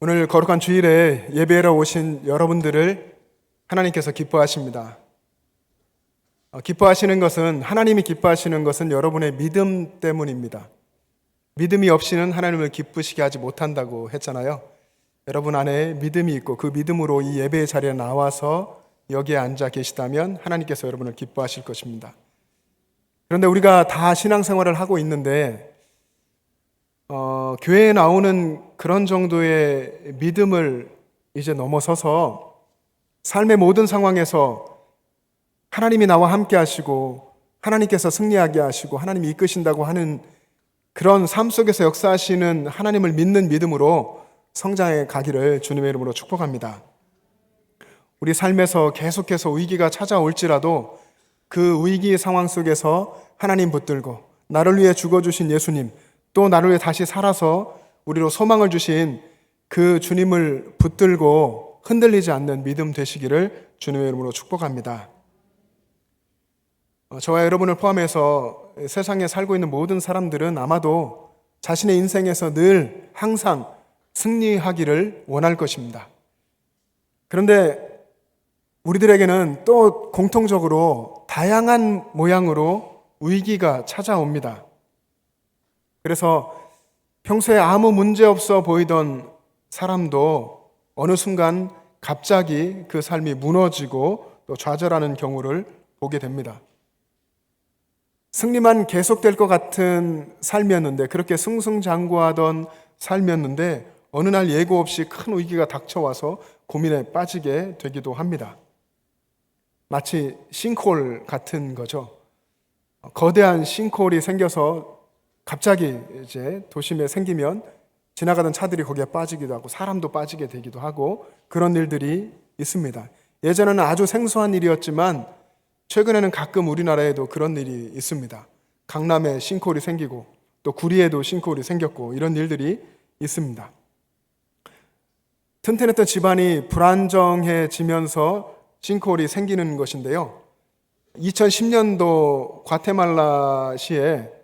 오늘 거룩한 주일에 예배하러 오신 여러분들을 하나님께서 기뻐하십니다. 어, 기뻐하시는 것은 하나님이 기뻐하시는 것은 여러분의 믿음 때문입니다. 믿음이 없이는 하나님을 기쁘시게 하지 못한다고 했잖아요. 여러분 안에 믿음이 있고 그 믿음으로 이 예배의 자리에 나와서 여기에 앉아 계시다면 하나님께서 여러분을 기뻐하실 것입니다. 그런데 우리가 다 신앙생활을 하고 있는데 어, 교회에 나오는 그런 정도의 믿음을 이제 넘어서서 삶의 모든 상황에서 하나님이 나와 함께 하시고 하나님께서 승리하게 하시고 하나님이 이끄신다고 하는 그런 삶 속에서 역사하시는 하나님을 믿는 믿음으로 성장해 가기를 주님의 이름으로 축복합니다. 우리 삶에서 계속해서 위기가 찾아올지라도 그 위기 상황 속에서 하나님 붙들고 나를 위해 죽어주신 예수님 또 나를 위해 다시 살아서 우리로 소망을 주신 그 주님을 붙들고 흔들리지 않는 믿음 되시기를 주님의 이름으로 축복합니다. 어, 저와 여러분을 포함해서 세상에 살고 있는 모든 사람들은 아마도 자신의 인생에서 늘 항상 승리하기를 원할 것입니다. 그런데 우리들에게는 또 공통적으로 다양한 모양으로 위기가 찾아옵니다. 그래서 평소에 아무 문제 없어 보이던 사람도 어느 순간 갑자기 그 삶이 무너지고 또 좌절하는 경우를 보게 됩니다. 승리만 계속될 것 같은 삶이었는데 그렇게 승승장구하던 삶이었는데 어느 날 예고 없이 큰 위기가 닥쳐와서 고민에 빠지게 되기도 합니다. 마치 싱크홀 같은 거죠. 거대한 싱크홀이 생겨서 갑자기 이제 도심에 생기면 지나가던 차들이 거기에 빠지기도 하고 사람도 빠지게 되기도 하고 그런 일들이 있습니다. 예전에는 아주 생소한 일이었지만 최근에는 가끔 우리나라에도 그런 일이 있습니다. 강남에 싱크홀이 생기고 또 구리에도 싱크홀이 생겼고 이런 일들이 있습니다. 튼튼했던 집안이 불안정해지면서 싱크홀이 생기는 것인데요. 2010년도 과테말라시에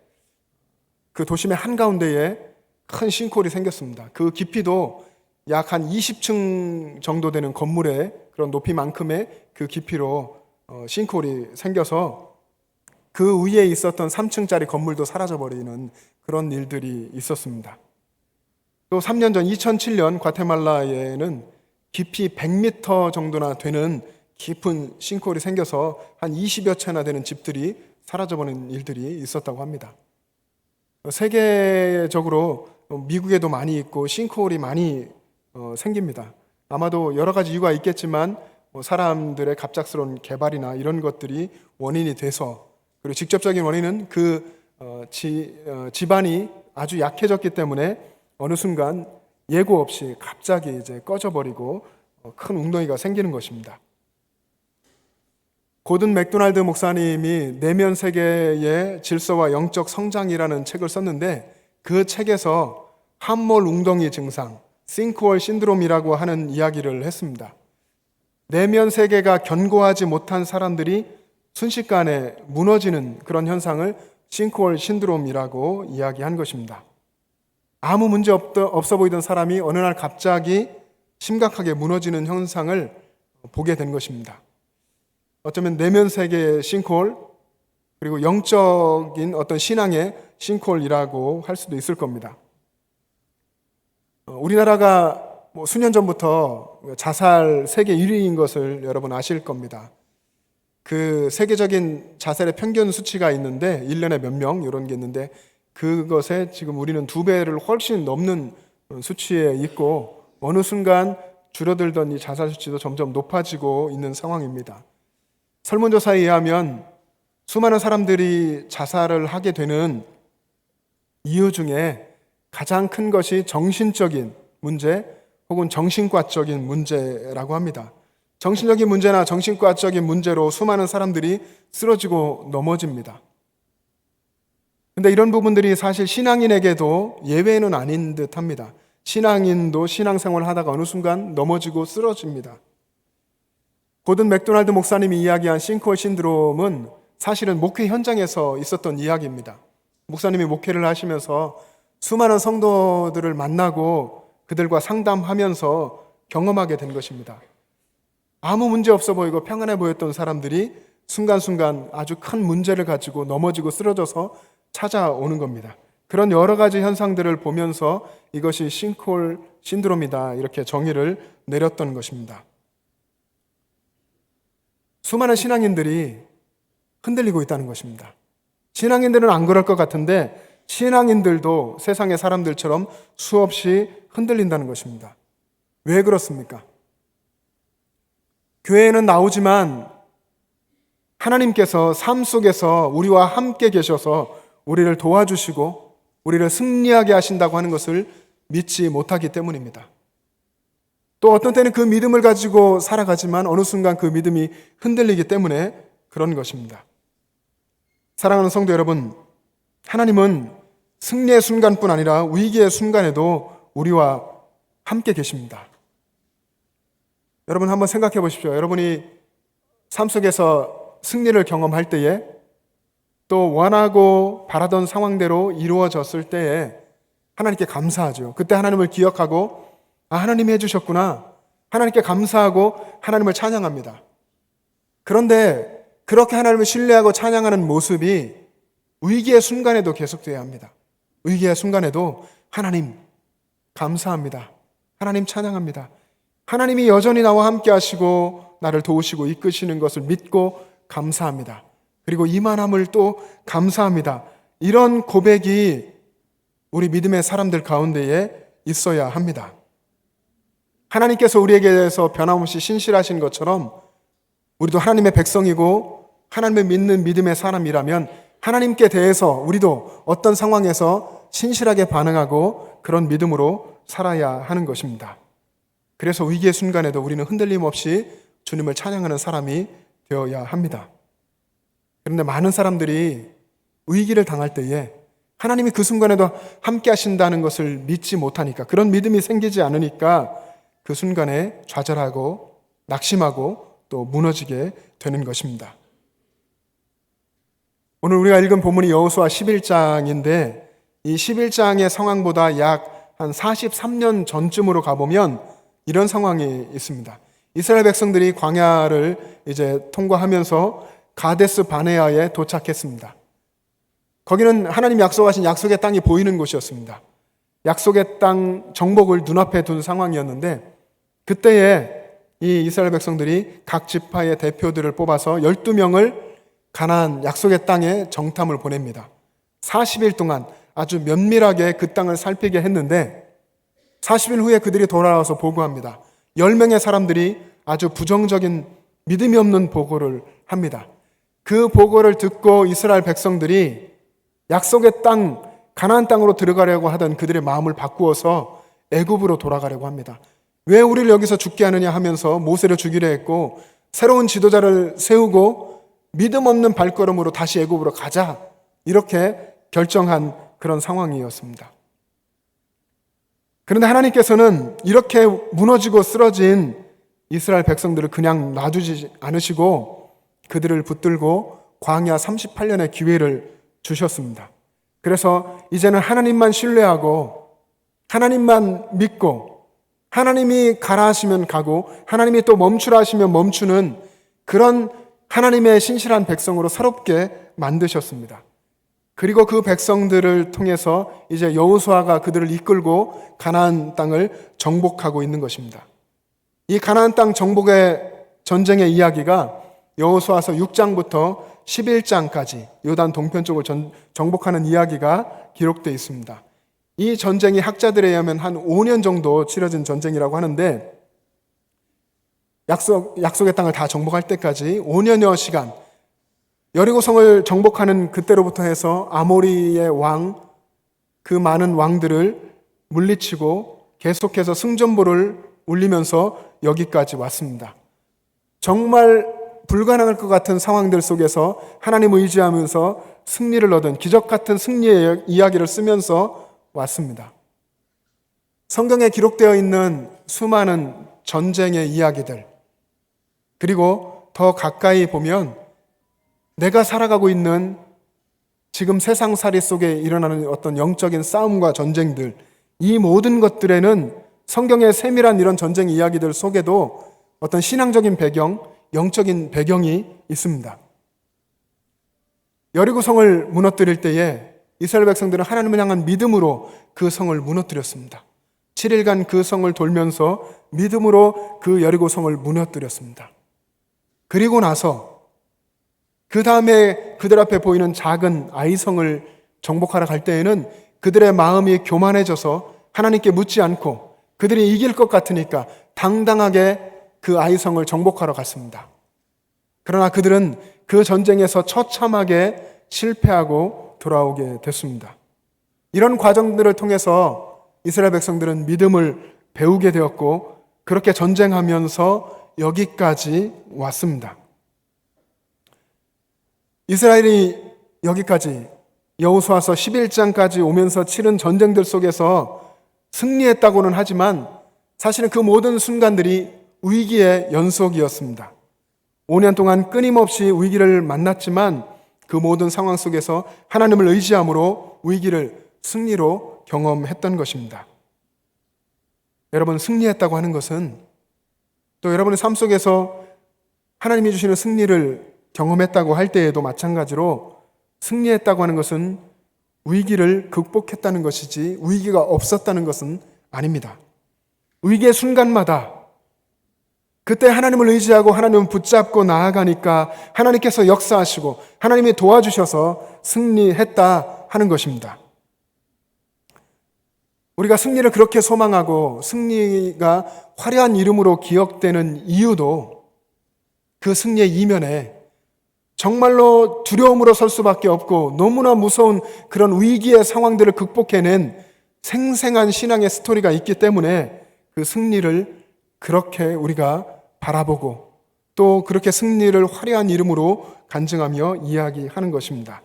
그 도심의 한가운데에 큰 싱크홀이 생겼습니다. 그 깊이도 약 한 20층 정도 되는 건물의 그런 높이만큼의 그 깊이로 어, 싱크홀이 생겨서 그 위에 있었던 3층짜리 건물도 사라져버리는 그런 일들이 있었습니다. 또 3년 전 2007년 과테말라에는 깊이 100m 정도나 되는 깊은 싱크홀이 생겨서 한 20여 채나 되는 집들이 사라져버리는 일들이 있었다고 합니다. 세계적으로 미국에도 많이 있고 싱크홀이 많이 어, 생깁니다. 아마도 여러 가지 이유가 있겠지만 뭐 사람들의 갑작스러운 개발이나 이런 것들이 원인이 돼서 그리고 직접적인 원인은 그 어, 지, 어, 집안이 아주 약해졌기 때문에 어느 순간 예고 없이 갑자기 이제 꺼져버리고 큰 웅덩이가 생기는 것입니다. 고든 맥도날드 목사님이 내면 세계의 질서와 영적 성장이라는 책을 썼는데 그 책에서 함몰 웅덩이 증상, 싱크홀 신드롬이라고 하는 이야기를 했습니다. 내면 세계가 견고하지 못한 사람들이 순식간에 무너지는 그런 현상을 싱크홀 신드롬이라고 이야기한 것입니다. 아무 문제 없어 보이던 사람이 어느 날 갑자기 심각하게 무너지는 현상을 보게 된 것입니다. 어쩌면 내면 세계의 싱크홀 그리고 영적인 어떤 신앙의 싱크홀이라고 할 수도 있을 겁니다. 어, 우리나라가 뭐 수년 전부터 자살 세계 1위인 것을 여러분 아실 겁니다. 그 세계적인 자살의 평균 수치가 있는데 1년에 몇 명 이런 게 있는데 그것에 지금 우리는 두 배를 훨씬 넘는 수치에 있고 어느 순간 줄어들던 이 자살 수치도 점점 높아지고 있는 상황입니다. 설문조사에 의하면 수많은 사람들이 자살을 하게 되는 이유 중에 가장 큰 것이 정신적인 문제 혹은 정신과적인 문제라고 합니다. 정신적인 문제나 정신과적인 문제로 수많은 사람들이 쓰러지고 넘어집니다. 근데 이런 부분들이 사실 신앙인에게도 예외는 아닌 듯 합니다. 신앙인도 신앙생활을 하다가 어느 순간 넘어지고 쓰러집니다. 고든 맥도날드 목사님이 이야기한 싱크홀 신드롬은 사실은 목회 현장에서 있었던 이야기입니다. 목사님이 목회를 하시면서 수많은 성도들을 만나고 그들과 상담하면서 경험하게 된 것입니다. 아무 문제 없어 보이고 평안해 보였던 사람들이 순간순간 아주 큰 문제를 가지고 넘어지고 쓰러져서 찾아오는 겁니다. 그런 여러 가지 현상들을 보면서 이것이 싱크홀 신드롬이다 이렇게 정의를 내렸던 것입니다. 수많은 신앙인들이 흔들리고 있다는 것입니다. 신앙인들은 안 그럴 것 같은데 신앙인들도 세상의 사람들처럼 수없이 흔들린다는 것입니다. 왜 그렇습니까? 교회에는 나오지만 하나님께서 삶 속에서 우리와 함께 계셔서 우리를 도와주시고 우리를 승리하게 하신다고 하는 것을 믿지 못하기 때문입니다. 또 어떤 때는 그 믿음을 가지고 살아가지만 어느 순간 그 믿음이 흔들리기 때문에 그런 것입니다. 사랑하는 성도 여러분, 하나님은 승리의 순간뿐 아니라 위기의 순간에도 우리와 함께 계십니다. 여러분 한번 생각해 보십시오. 여러분이 삶 속에서 승리를 경험할 때에 또 원하고 바라던 상황대로 이루어졌을 때에 하나님께 감사하죠. 그때 하나님을 기억하고 아, 하나님이 해주셨구나. 하나님께 감사하고 하나님을 찬양합니다. 그런데 그렇게 하나님을 신뢰하고 찬양하는 모습이 위기의 순간에도 계속돼야 합니다. 위기의 순간에도 하나님 감사합니다. 하나님 찬양합니다. 하나님이 여전히 나와 함께 하시고 나를 도우시고 이끄시는 것을 믿고 감사합니다. 그리고 이만함을 또 감사합니다. 이런 고백이 우리 믿음의 사람들 가운데에 있어야 합니다. 하나님께서 우리에게 대해서 변함없이 신실하신 것처럼 우리도 하나님의 백성이고 하나님을 믿는 믿음의 사람이라면 하나님께 대해서 우리도 어떤 상황에서 신실하게 반응하고 그런 믿음으로 살아야 하는 것입니다. 그래서 위기의 순간에도 우리는 흔들림 없이 주님을 찬양하는 사람이 되어야 합니다. 그런데 많은 사람들이 위기를 당할 때에 하나님이 그 순간에도 함께 하신다는 것을 믿지 못하니까 그런 믿음이 생기지 않으니까 그 순간에 좌절하고 낙심하고 또 무너지게 되는 것입니다. 오늘 우리가 읽은 본문이 여호수아 11장인데 이 11장의 상황보다 약 한 43년 전쯤으로 가보면 이런 상황이 있습니다. 이스라엘 백성들이 광야를 이제 통과하면서 가데스 바네아에 도착했습니다. 거기는 하나님 약속하신 약속의 땅이 보이는 곳이었습니다. 약속의 땅 정복을 눈앞에 둔 상황이었는데 그때에 이 이스라엘 백성들이 각 지파의 대표들을 뽑아서 12명을 가나안 약속의 땅에 정탐을 보냅니다. 40일 동안 아주 면밀하게 그 땅을 살피게 했는데 40일 후에 그들이 돌아와서 보고합니다. 10명의 사람들이 아주 부정적인 믿음이 없는 보고를 합니다. 그 보고를 듣고 이스라엘 백성들이 약속의 땅 가나안 땅으로 들어가려고 하던 그들의 마음을 바꾸어서 애굽으로 돌아가려고 합니다. 왜 우리를 여기서 죽게 하느냐 하면서 모세를 죽이려 했고 새로운 지도자를 세우고 믿음 없는 발걸음으로 다시 애굽으로 가자 이렇게 결정한 그런 상황이었습니다. 그런데 하나님께서는 이렇게 무너지고 쓰러진 이스라엘 백성들을 그냥 놔두지 않으시고 그들을 붙들고 광야 38년의 기회를 주셨습니다. 그래서 이제는 하나님만 신뢰하고 하나님만 믿고 하나님이 가라 하시면 가고 하나님이 또 멈추라 하시면 멈추는 그런 하나님의 신실한 백성으로 새롭게 만드셨습니다. 그리고 그 백성들을 통해서 이제 여호수아가 그들을 이끌고 가나안 땅을 정복하고 있는 것입니다. 이 가나안 땅 정복의 전쟁의 이야기가 여호수아서 6장부터 11장까지 요단 동편 쪽을 전, 정복하는 이야기가 기록되어 있습니다. 이 전쟁이 학자들에 의하면 한 5년 정도 치러진 전쟁이라고 하는데 약속, 약속의 땅을 다 정복할 때까지 5년여 시간 여리고성을 정복하는 그때로부터 해서 아모리의 왕, 그 많은 왕들을 물리치고 계속해서 승전보를 울리면서 여기까지 왔습니다. 정말 불가능할 것 같은 상황들 속에서 하나님 의지하면서 승리를 얻은 기적 같은 승리의 이야기를 쓰면서 왔습니다. 성경에 기록되어 있는 수많은 전쟁의 이야기들, 그리고 더 가까이 보면 내가 살아가고 있는 지금 세상 살이 속에 일어나는 어떤 영적인 싸움과 전쟁들, 이 모든 것들에는 성경의 세밀한 이런 전쟁 이야기들 속에도 어떤 신앙적인 배경, 영적인 배경이 있습니다. 여리고 성을 무너뜨릴 때에 이스라엘 백성들은 하나님을 향한 믿음으로 그 성을 무너뜨렸습니다. 7일간 그 성을 돌면서 믿음으로 그 여리고 성을 무너뜨렸습니다. 그리고 나서 그 다음에 그들 앞에 보이는 작은 아이성을 정복하러 갈 때에는 그들의 마음이 교만해져서 하나님께 묻지 않고 그들이 이길 것 같으니까 당당하게 그 아이성을 정복하러 갔습니다. 그러나 그들은 그 전쟁에서 처참하게 실패하고 돌아오게 됐습니다. 이런 과정들을 통해서 이스라엘 백성들은 믿음을 배우게 되었고 그렇게 전쟁하면서 여기까지 왔습니다. 이스라엘이 여기까지 여호수아서 11장까지 오면서 치른 전쟁들 속에서 승리했다고는 하지만 사실은 그 모든 순간들이 위기의 연속이었습니다. 5년 동안 끊임없이 위기를 만났지만 그 모든 상황 속에서 하나님을 의지함으로 위기를 승리로 경험했던 것입니다. 여러분, 승리했다고 하는 것은 또 여러분의 삶 속에서 하나님이 주시는 승리를 경험했다고 할 때에도 마찬가지로 승리했다고 하는 것은 위기를 극복했다는 것이지 위기가 없었다는 것은 아닙니다. 위기의 순간마다 그때 하나님을 의지하고 하나님을 붙잡고 나아가니까 하나님께서 역사하시고 하나님이 도와주셔서 승리했다 하는 것입니다. 우리가 승리를 그렇게 소망하고 승리가 화려한 이름으로 기억되는 이유도 그 승리의 이면에 정말로 두려움으로 설 수밖에 없고 너무나 무서운 그런 위기의 상황들을 극복해낸 생생한 신앙의 스토리가 있기 때문에 그 승리를 그렇게 우리가 바라보고 또 그렇게 승리를 화려한 이름으로 간증하며 이야기하는 것입니다.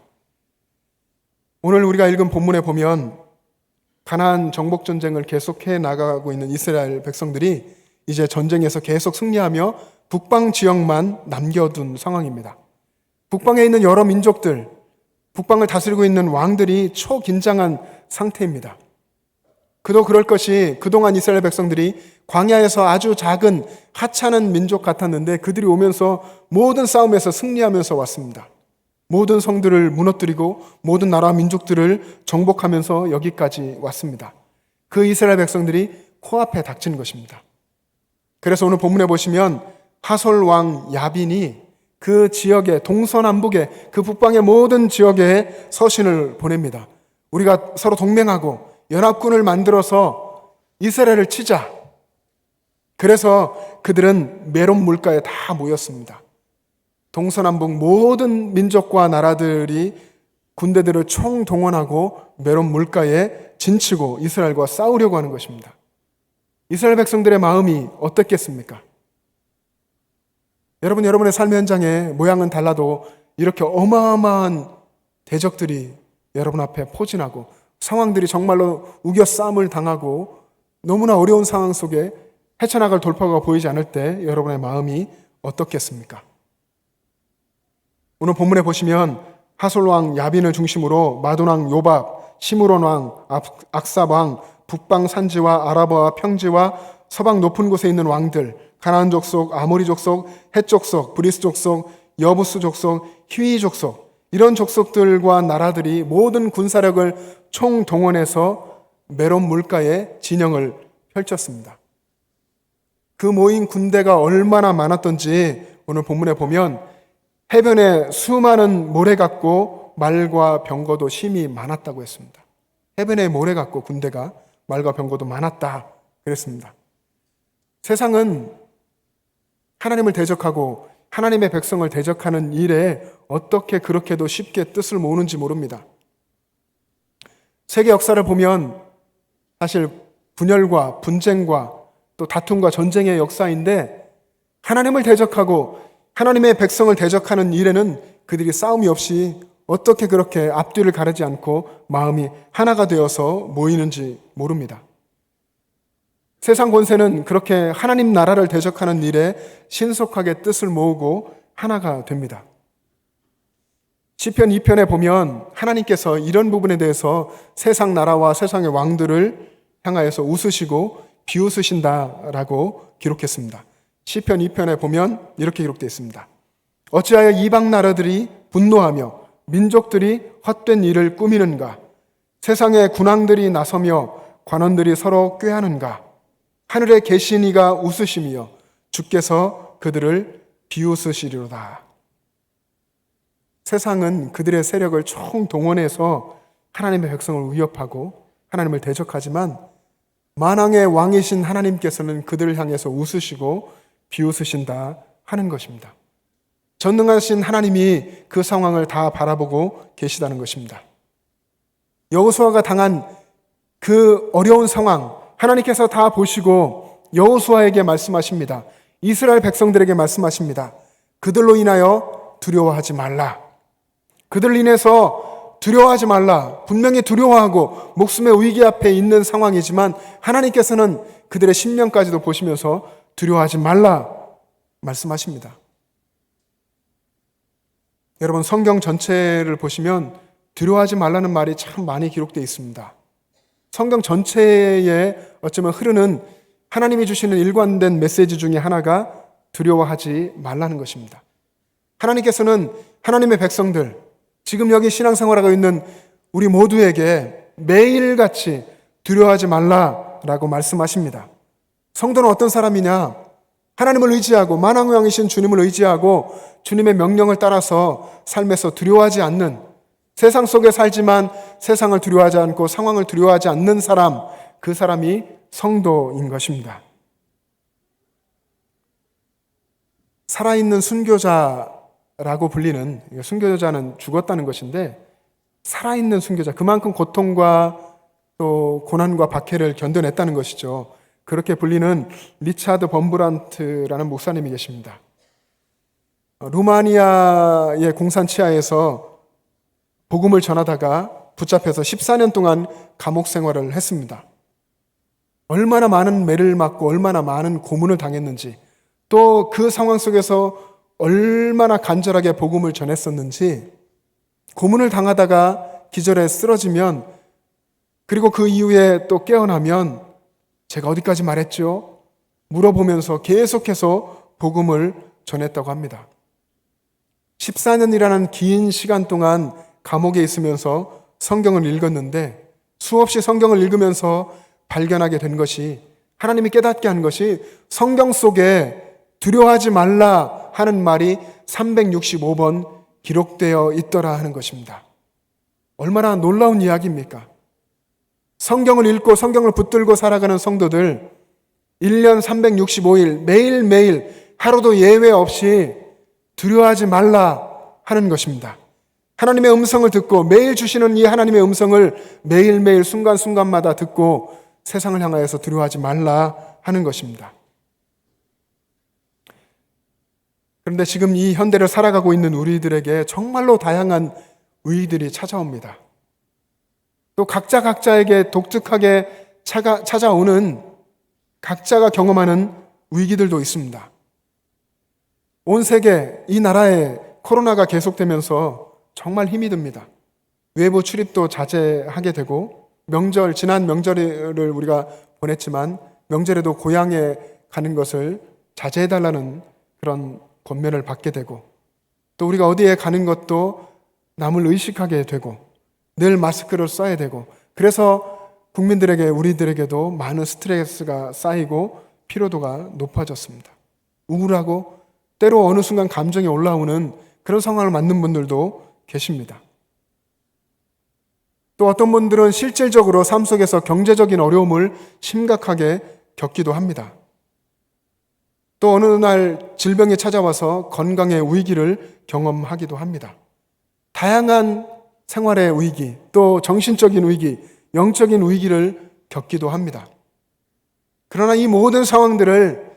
오늘 우리가 읽은 본문에 보면 가나안 정복 전쟁을 계속해 나가고 있는 이스라엘 백성들이 이제 전쟁에서 계속 승리하며 북방 지역만 남겨둔 상황입니다. 북방에 있는 여러 민족들, 북방을 다스리고 있는 왕들이 초긴장한 상태입니다. 그도 그럴 것이 그동안 이스라엘 백성들이 광야에서 아주 작은 하찮은 민족 같았는데 그들이 오면서 모든 싸움에서 승리하면서 왔습니다. 모든 성들을 무너뜨리고 모든 나라 민족들을 정복하면서 여기까지 왔습니다. 그 이스라엘 백성들이 코앞에 닥치는 것입니다. 그래서 오늘 본문에 보시면 하솔 왕 야빈이 그 지역에 동서남북에 그 북방의 모든 지역에 서신을 보냅니다. 우리가 서로 동맹하고 연합군을 만들어서 이스라엘을 치자. 그래서 그들은 메론 물가에 다 모였습니다. 동서남북 모든 민족과 나라들이 군대들을 총동원하고 메론 물가에 진치고 이스라엘과 싸우려고 하는 것입니다. 이스라엘 백성들의 마음이 어떻겠습니까? 여러분, 여러분의 삶의 현장에 모양은 달라도 이렇게 어마어마한 대적들이 여러분 앞에 포진하고 상황들이 정말로 우겨 싸움을 당하고 너무나 어려운 상황 속에 헤쳐나갈 돌파가 보이지 않을 때 여러분의 마음이 어떻겠습니까? 오늘 본문에 보시면 하솔왕 야빈을 중심으로 마돈왕 요밥, 시므론왕, 악삽왕, 북방 산지와 아라바와 평지와 서방 높은 곳에 있는 왕들, 가나안 족속, 아모리 족속, 헷 족속, 브리스 족속, 여부스 족속, 히위 족속 이런 족속들과 나라들이 모든 군사력을 총동원해서 메론 물가에 진영을 펼쳤습니다. 그 모인 군대가 얼마나 많았던지 오늘 본문에 보면 해변에 수많은 모래 같고 말과 병거도 심이 많았다고 했습니다. 해변에 모래 같고 군대가 말과 병거도 많았다 그랬습니다. 세상은 하나님을 대적하고 하나님의 백성을 대적하는 일에 어떻게 그렇게도 쉽게 뜻을 모으는지 모릅니다. 세계 역사를 보면 사실 분열과 분쟁과 또 다툼과 전쟁의 역사인데 하나님을 대적하고 하나님의 백성을 대적하는 일에는 그들이 싸움이 없이 어떻게 그렇게 앞뒤를 가르지 않고 마음이 하나가 되어서 모이는지 모릅니다. 세상 권세는 그렇게 하나님 나라를 대적하는 일에 신속하게 뜻을 모으고 하나가 됩니다. 시편 2편에 보면 하나님께서 이런 부분에 대해서 세상 나라와 세상의 왕들을 향하여서 웃으시고 비웃으신다라고 기록했습니다. 시편 2편에 보면 이렇게 기록되어 있습니다. 어찌하여 이방 나라들이 분노하며 민족들이 헛된 일을 꾸미는가? 세상의 군왕들이 나서며 관원들이 서로 꾀하는가? 하늘에 계신 이가 웃으시며 주께서 그들을 비웃으시리로다. 세상은 그들의 세력을 총 동원해서 하나님의 백성을 위협하고 하나님을 대적하지만 만왕의 왕이신 하나님께서는 그들을 향해서 웃으시고 비웃으신다 하는 것입니다. 전능하신 하나님이 그 상황을 다 바라보고 계시다는 것입니다. 여호수아가 당한 그 어려운 상황 하나님께서 다 보시고 여호수아에게 말씀하십니다. 이스라엘 백성들에게 말씀하십니다. 그들로 인하여 두려워하지 말라. 그들 인해서 두려워하지 말라. 분명히 두려워하고 목숨의 위기 앞에 있는 상황이지만 하나님께서는 그들의 신명까지도 보시면서 두려워하지 말라 말씀하십니다. 여러분 성경 전체를 보시면 두려워하지 말라는 말이 참 많이 기록되어 있습니다. 성경 전체에 어쩌면 흐르는 하나님이 주시는 일관된 메시지 중에 하나가 두려워하지 말라는 것입니다. 하나님께서는 하나님의 백성들, 지금 여기 신앙생활하고 있는 우리 모두에게 매일같이 두려워하지 말라라고 말씀하십니다. 성도는 어떤 사람이냐? 하나님을 의지하고 만왕왕이신 주님을 의지하고 주님의 명령을 따라서 삶에서 두려워하지 않는 세상 속에 살지만 세상을 두려워하지 않고 상황을 두려워하지 않는 사람, 그 사람이 성도인 것입니다. 살아있는 순교자라고 불리는, 순교자는 죽었다는 것인데, 살아있는 순교자, 그만큼 고통과 또 고난과 박해를 견뎌냈다는 것이죠. 그렇게 불리는 리차드 범브란트라는 목사님이 계십니다. 루마니아의 공산 치하에서 복음을 전하다가 붙잡혀서 14년 동안 감옥 생활을 했습니다. 얼마나 많은 매를 맞고 얼마나 많은 고문을 당했는지 또 그 상황 속에서 얼마나 간절하게 복음을 전했었는지 고문을 당하다가 기절해 쓰러지면 그리고 그 이후에 또 깨어나면 제가 어디까지 말했죠? 물어보면서 계속해서 복음을 전했다고 합니다. 14년이라는 긴 시간 동안 감옥에 있으면서 성경을 읽었는데 수없이 성경을 읽으면서 발견하게 된 것이 하나님이 깨닫게 한 것이 성경 속에 두려워하지 말라 하는 말이 365번 기록되어 있더라 하는 것입니다. 얼마나 놀라운 이야기입니까? 성경을 읽고 성경을 붙들고 살아가는 성도들 1년 365일 매일매일 하루도 예외 없이 두려워하지 말라 하는 것입니다. 하나님의 음성을 듣고 매일 주시는 이 하나님의 음성을 매일매일 순간순간마다 듣고 세상을 향하여서 두려워하지 말라 하는 것입니다. 그런데 지금 이 현대를 살아가고 있는 우리들에게 정말로 다양한 위기들이 찾아옵니다. 또 각자 각자에게 독특하게 찾아오는 각자가 경험하는 위기들도 있습니다. 온 세계, 이 나라에 코로나가 계속되면서 정말 힘이 듭니다. 외부 출입도 자제하게 되고, 명절, 지난 명절을 우리가 보냈지만, 명절에도 고향에 가는 것을 자제해 달라는 그런 권면을 받게 되고, 또 우리가 어디에 가는 것도 남을 의식하게 되고, 늘 마스크를 써야 되고 그래서 국민들에게 우리들에게도 많은 스트레스가 쌓이고 피로도가 높아졌습니다. 우울하고 때로 어느 순간 감정이 올라오는 그런 상황을 맞는 분들도 계십니다. 또 어떤 분들은 실질적으로 삶 속에서 경제적인 어려움을 심각하게 겪기도 합니다. 또 어느 날 질병이 찾아와서 건강의 위기를 경험하기도 합니다. 다양한 생활의 위기, 또 정신적인 위기, 영적인 위기를 겪기도 합니다. 그러나 이 모든 상황들을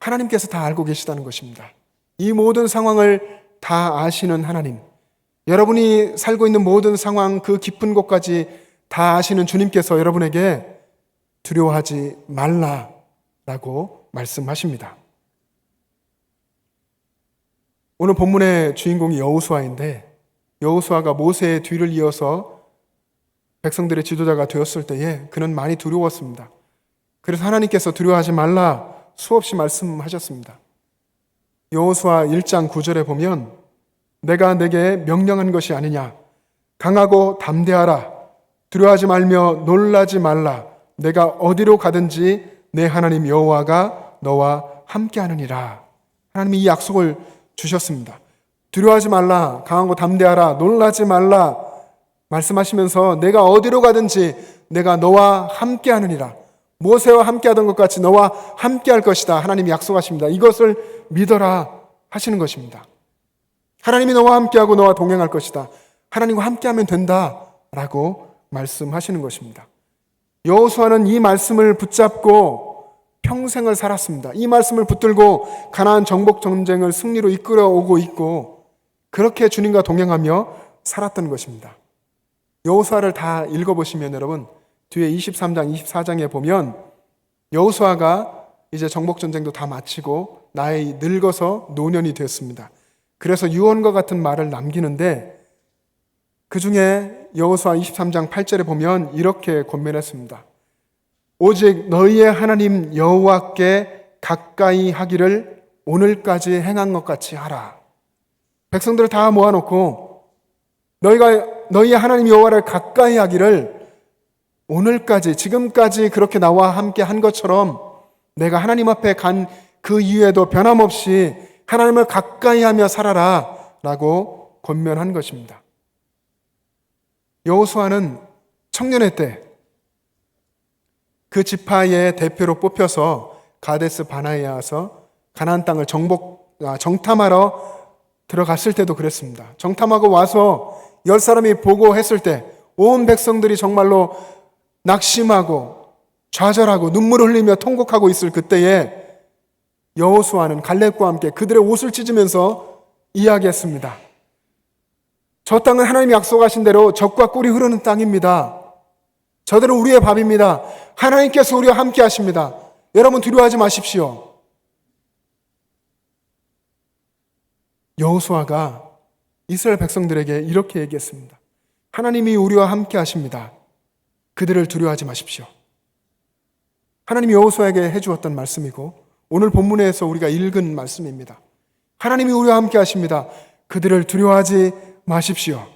하나님께서 다 알고 계시다는 것입니다. 이 모든 상황을 다 아시는 하나님, 여러분이 살고 있는 모든 상황, 그 깊은 곳까지 다 아시는 주님께서 여러분에게 두려워하지 말라라고 말씀하십니다. 오늘 본문의 주인공이 여우수아인데 여호수아가 모세의 뒤를 이어서 백성들의 지도자가 되었을 때에 그는 많이 두려웠습니다. 그래서 하나님께서 두려워하지 말라 수없이 말씀하셨습니다. 여호수아 1장 9절에 보면 내가 내게 명령한 것이 아니냐. 강하고 담대하라. 두려워하지 말며 놀라지 말라. 내가 어디로 가든지 내 하나님 여호와가 너와 함께하느니라. 하나님이 이 약속을 주셨습니다. 두려워하지 말라. 강하고 담대하라. 놀라지 말라. 말씀하시면서 내가 어디로 가든지 내가 너와 함께하느니라. 모세와 함께하던 것 같이 너와 함께할 것이다. 하나님이 약속하십니다. 이것을 믿어라 하시는 것입니다. 하나님이 너와 함께하고 너와 동행할 것이다. 하나님과 함께하면 된다라고 말씀하시는 것입니다. 여호수아는 이 말씀을 붙잡고 평생을 살았습니다. 이 말씀을 붙들고 가나안 정복 전쟁을 승리로 이끌어 오고 있고 그렇게 주님과 동행하며 살았던 것입니다. 여호수아를 다 읽어 보시면 여러분 뒤에 23장, 24장에 보면 여호수아가 이제 정복 전쟁도 다 마치고 나이 늙어서 노년이 되었습니다. 그래서 유언과 같은 말을 남기는데 그 중에 여호수아 23장 8절에 보면 이렇게 권면했습니다. 오직 너희의 하나님 여호와께 가까이 하기를 오늘까지 행한 것 같이 하라. 백성들을 다 모아놓고 너희가 너희의 하나님 여호와를 가까이 하기를 오늘까지 지금까지 그렇게 나와 함께 한 것처럼 내가 하나님 앞에 간 그 이후에도 변함없이 하나님을 가까이 하며 살아라 라고 권면한 것입니다. 여호수아는 청년의 때 그 지파의 대표로 뽑혀서 가데스 바나에 와서 가나안 땅을 정복 아, 정탐하러 들어갔을 때도 그랬습니다. 정탐하고 와서 열 사람이 보고 했을 때 온 백성들이 정말로 낙심하고 좌절하고 눈물을 흘리며 통곡하고 있을 그때에 여호수아는 갈렙과 함께 그들의 옷을 찢으면서 이야기했습니다. 저 땅은 하나님이 약속하신 대로 적과 꿀이 흐르는 땅입니다. 저들은 우리의 밥입니다. 하나님께서 우리와 함께 하십니다. 여러분 두려워하지 마십시오. 여호수아가 이스라엘 백성들에게 이렇게 얘기했습니다. 하나님이 우리와 함께 하십니다. 그들을 두려워하지 마십시오. 하나님이 여호수아에게 해 주었던 말씀이고 오늘 본문에서 우리가 읽은 말씀입니다. 하나님이 우리와 함께 하십니다. 그들을 두려워하지 마십시오.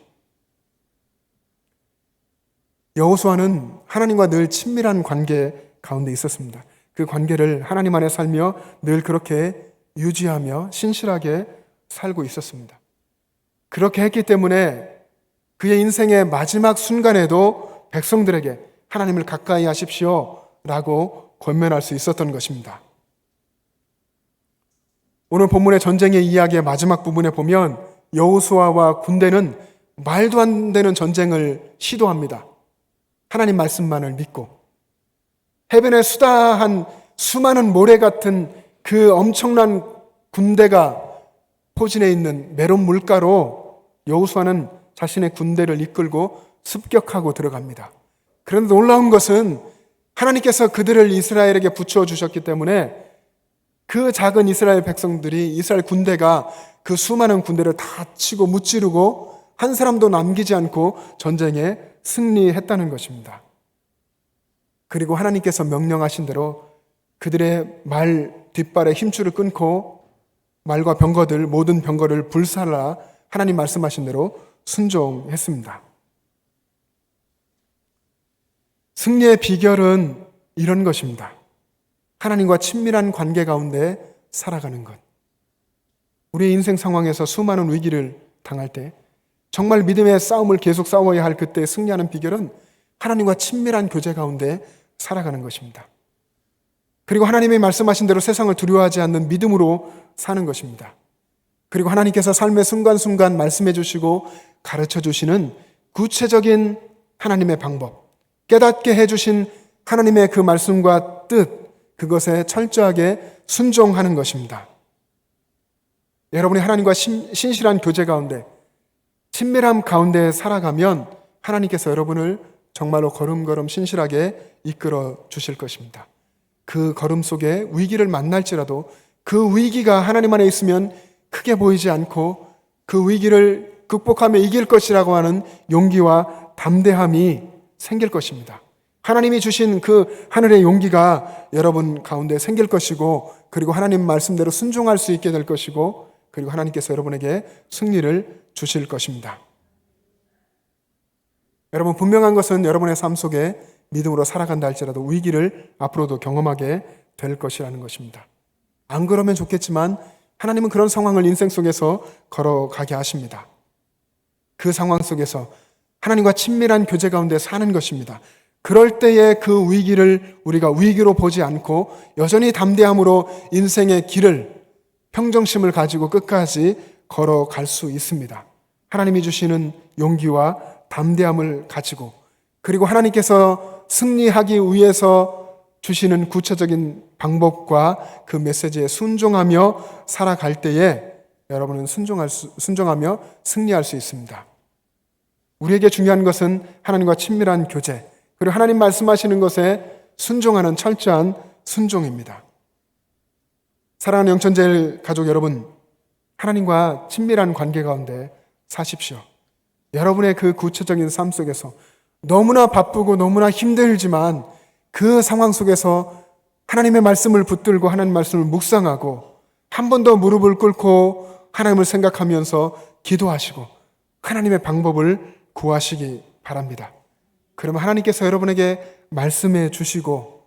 여호수아는 하나님과 늘 친밀한 관계 가운데 있었습니다. 그 관계를 하나님 안에 살며 늘 그렇게 유지하며 신실하게 살고 있었습니다. 그렇게 했기 때문에 그의 인생의 마지막 순간에도 백성들에게 하나님을 가까이 하십시오 라고 권면할 수 있었던 것입니다. 오늘 본문의 전쟁의 이야기의 마지막 부분에 보면 여호수아와 군대는 말도 안 되는 전쟁을 시도합니다. 하나님 말씀만을 믿고 해변에 수다한 수많은 모래 같은 그 엄청난 군대가 포진해 있는 메론 물가로 여호수아는 자신의 군대를 이끌고 습격하고 들어갑니다. 그런데 놀라운 것은 하나님께서 그들을 이스라엘에게 붙여 주셨기 때문에 그 작은 이스라엘 백성들이 이스라엘 군대가 그 수많은 군대를 다 치고 무찌르고 한 사람도 남기지 않고 전쟁에 승리했다는 것입니다. 그리고 하나님께서 명령하신 대로 그들의 말 뒷발에 힘줄을 끊고 말과 병거들 모든 병거를 불살라 하나님 말씀하신 대로 순종했습니다. 승리의 비결은 이런 것입니다. 하나님과 친밀한 관계 가운데 살아가는 것. 우리의 인생 상황에서 수많은 위기를 당할 때 정말 믿음의 싸움을 계속 싸워야 할 그때 승리하는 비결은 하나님과 친밀한 교제 가운데 살아가는 것입니다. 그리고 하나님의 말씀하신 대로 세상을 두려워하지 않는 믿음으로 사는 것입니다. 그리고 하나님께서 삶의 순간순간 말씀해 주시고 가르쳐 주시는 구체적인 하나님의 방법, 깨닫게 해 주신 하나님의 그 말씀과 뜻, 그것에 철저하게 순종하는 것입니다. 여러분이 하나님과 신, 신실한 교제 가운데, 친밀함 가운데 살아가면 하나님께서 여러분을 정말로 걸음걸음 신실하게 이끌어 주실 것입니다. 그 걸음 속에 위기를 만날지라도 그 위기가 하나님 안에 있으면 크게 보이지 않고 그 위기를 극복하며 이길 것이라고 하는 용기와 담대함이 생길 것입니다. 하나님이 주신 그 하늘의 용기가 여러분 가운데 생길 것이고 그리고 하나님 말씀대로 순종할 수 있게 될 것이고 그리고 하나님께서 여러분에게 승리를 주실 것입니다. 여러분 분명한 것은 여러분의 삶 속에 믿음으로 살아간다 할지라도 위기를 앞으로도 경험하게 될 것이라는 것입니다. 안 그러면 좋겠지만 하나님은 그런 상황을 인생 속에서 걸어가게 하십니다. 그 상황 속에서 하나님과 친밀한 교제 가운데 사는 것입니다. 그럴 때에 그 위기를 우리가 위기로 보지 않고 여전히 담대함으로 인생의 길을 평정심을 가지고 끝까지 걸어갈 수 있습니다. 하나님이 주시는 용기와 담대함을 가지고 그리고 하나님께서 승리하기 위해서 주시는 구체적인 방법과 그 메시지에 순종하며 살아갈 때에 여러분은 순종할 수, 순종하며 승리할 수 있습니다. 우리에게 중요한 것은 하나님과 친밀한 교제, 그리고 하나님 말씀하시는 것에 순종하는 철저한 순종입니다. 사랑하는 영천제일 가족 여러분, 하나님과 친밀한 관계 가운데 사십시오. 여러분의 그 구체적인 삶 속에서 너무나 바쁘고 너무나 힘들지만 그 상황 속에서 하나님의 말씀을 붙들고 하나님 말씀을 묵상하고 한 번 더 무릎을 꿇고 하나님을 생각하면서 기도하시고 하나님의 방법을 구하시기 바랍니다. 그러면 하나님께서 여러분에게 말씀해 주시고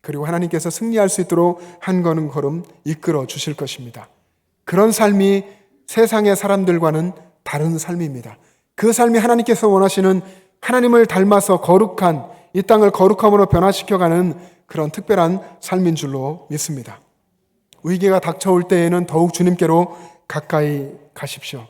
그리고 하나님께서 승리할 수 있도록 한 걸음 걸음 이끌어 주실 것입니다. 그런 삶이 세상의 사람들과는 다른 삶입니다. 그 삶이 하나님께서 원하시는 하나님을 닮아서 거룩한 이 땅을 거룩함으로 변화시켜가는 그런 특별한 삶인 줄로 믿습니다. 위기가 닥쳐올 때에는 더욱 주님께로 가까이 가십시오.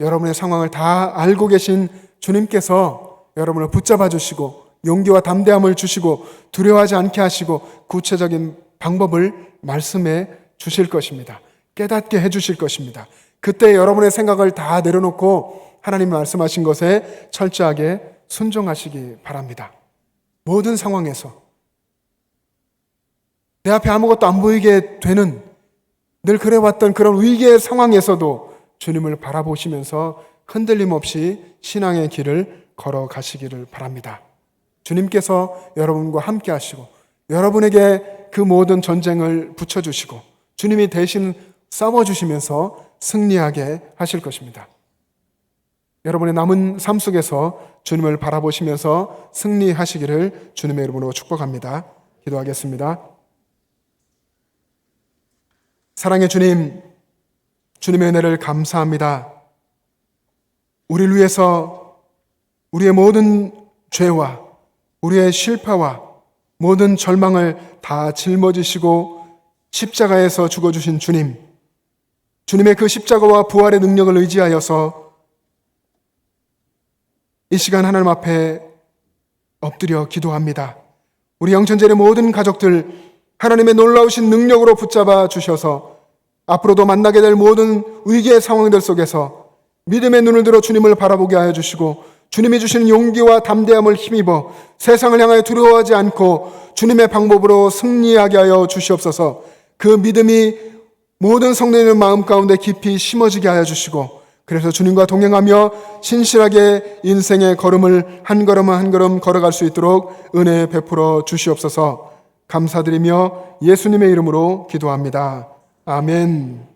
여러분의 상황을 다 알고 계신 주님께서 여러분을 붙잡아 주시고 용기와 담대함을 주시고 두려워하지 않게 하시고 구체적인 방법을 말씀해 주실 것입니다. 깨닫게 해 주실 것입니다. 그때 여러분의 생각을 다 내려놓고 하나님 말씀하신 것에 철저하게 순종하시기 바랍니다. 모든 상황에서 내 앞에 아무것도 안 보이게 되는 늘 그래왔던 그런 위기의 상황에서도 주님을 바라보시면서 흔들림 없이 신앙의 길을 걸어가시기를 바랍니다. 주님께서 여러분과 함께 하시고 여러분에게 그 모든 전쟁을 붙여주시고 주님이 대신 싸워주시면서 승리하게 하실 것입니다. 여러분의 남은 삶 속에서 주님을 바라보시면서 승리하시기를 주님의 이름으로 축복합니다. 기도하겠습니다. 사랑의 주님, 주님의 은혜를 감사합니다. 우리를 위해서 우리의 모든 죄와 우리의 실패와 모든 절망을 다 짊어지시고 십자가에서 죽어주신 주님, 주님의 그 십자가와 부활의 능력을 의지하여서 이 시간 하나님 앞에 엎드려 기도합니다. 우리 영천절의 모든 가족들 하나님의 놀라우신 능력으로 붙잡아 주셔서 앞으로도 만나게 될 모든 위기의 상황들 속에서 믿음의 눈을 들어 주님을 바라보게 하여 주시고 주님이 주시는 용기와 담대함을 힘입어 세상을 향하여 두려워하지 않고 주님의 방법으로 승리하게 하여 주시옵소서 그 믿음이 모든 성도의 마음 가운데 깊이 심어지게 하여 주시고 그래서 주님과 동행하며 신실하게 인생의 걸음을 한 걸음 한 걸음 걸어갈 수 있도록 은혜 베풀어 주시옵소서 감사드리며 예수님의 이름으로 기도합니다. 아멘.